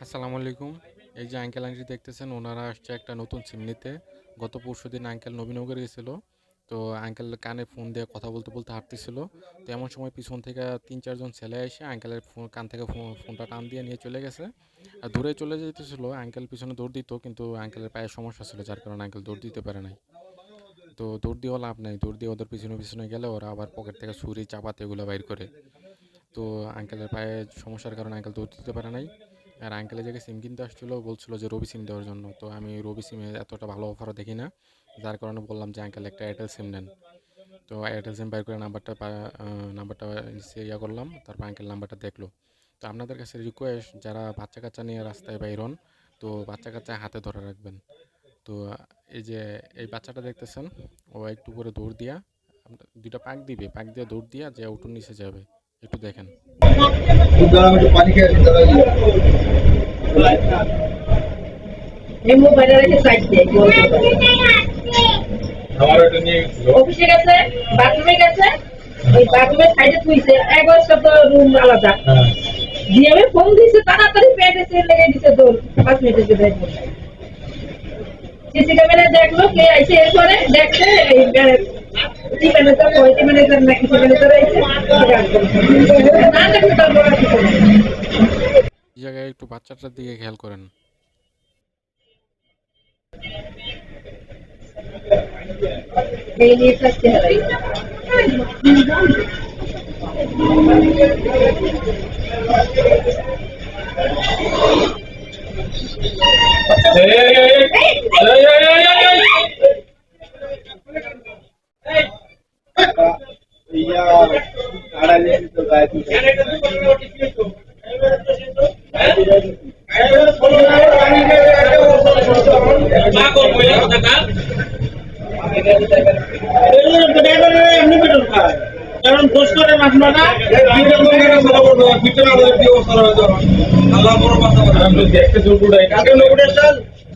আসসালামু আলাইকুম। এই যে আঙ্কেল আন্টি দেখতেছেন, ওনারা আসছে একটা নতুন সিম নিতে। গত পরশু দিন আঙ্কেল নবীনগর গেছিল। তো আঙ্কেল কানে ফোন দিয়ে কথা বলতে বলতে হাঁটতেছিল। তো এমন সময় পিছন থেকে তিন চারজন ছেলে এসে আঙ্কেলের ফোন কান থেকে ফোন- ফোনটা টান দিয়ে নিয়ে চলে গেছে। আর দূরে চলে যেতেছিল আঙ্কেল পিছনে দৌড় দিত, কিন্তু আঙ্কেলের পায়ে সমস্যা ছিল, যার কারণে আঙ্কেল দৌড় দিতে পারে নাই। তো দৌড় দিয়েও লাভ নাই। দৌড় দিয়ে ওদের পিছনে পিছনে গেলে ওরা আবার পকেট থেকে ছুরি, চাপাতে এগুলো বাইর করে। তো আঙ্কেলের পায়ে সমস্যার কারণে আঙ্কেল দৌড় দিতে পারে নাই। আর আঙ্কেলের জায়গায় সিম কিনতে আসছিল, বলছিল যে রবি সিম দেওয়ার জন্য। তো আমি রবি সিমে এতটা ভালো অফারও দেখি না। যার কারণে বললাম যে আঙ্কেল একটা এয়ারটেল সিম নেন। তো এয়ারটেল সিম বাইর করে নাম্বারটা নাম্বারটা নিচে ইয়া করলাম, তারপর আঙ্কেল নাম্বারটা দেখল। তো আপনাদের কাছে রিকোয়েস্ট যারা বাচ্চা কাচ্চা নিয়ে রাস্তায় বাইর হন, তো বাচ্চা কাচ্চা হাতে ধরে রাখবেন। তো এই যে, এই বাচ্চাটা দেখতেছেন, ও একটু করে দৌড় দিয়া, দুইটা পাক দিবে, পাক দিয়ে দৌড় দিয়া যে উঠোর নিচে যাবে। একটু দেখেন। দাঁড়াও একটু পানি খেয়ে আসি দাঁড়াও এই মোবাইলে রেখে সাইড দিয়ে আমার এটা নিয়ে গেছিল অফিসে গেছে বাথরুমে গেছে ওই বাথরুমের সাইডে থুইছে এক বছর তো রুম আলাদা হ্যাঁ দিয়ে আমি ফোন দিয়েছে তাড়াতাড়ি প্যান্টে সেল লেগে দিছে দৌড় পাঁচ মিনিটের ভিতরে সিসি ক্যামেরা দেখলো কে আইছে এরপরে দেখছে এই টি ম্যানেজার ওইটি ম্যানেজার না কিছু ম্যানেজার আইছে না দেখলে তার বড় কিছু না। এই জায়গায় একটু বাচ্চাটার দিকে খেয়াল করেন এই তো গায়ে দিতে কারণ দোষ করে না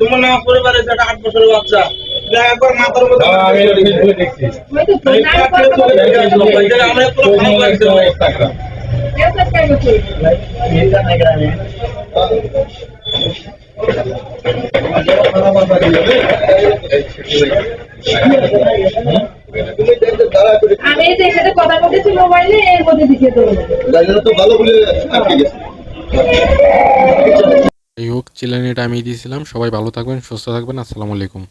তোমার নাম পরিবারে একটা আট বছরের বাচ্চা যা আমি এই হোক চিলানিটা আমি দিয়েছিলাম। সবাই ভালো থাকবেন সুস্থ থাকবেন। আসসালামু আলাইকুম।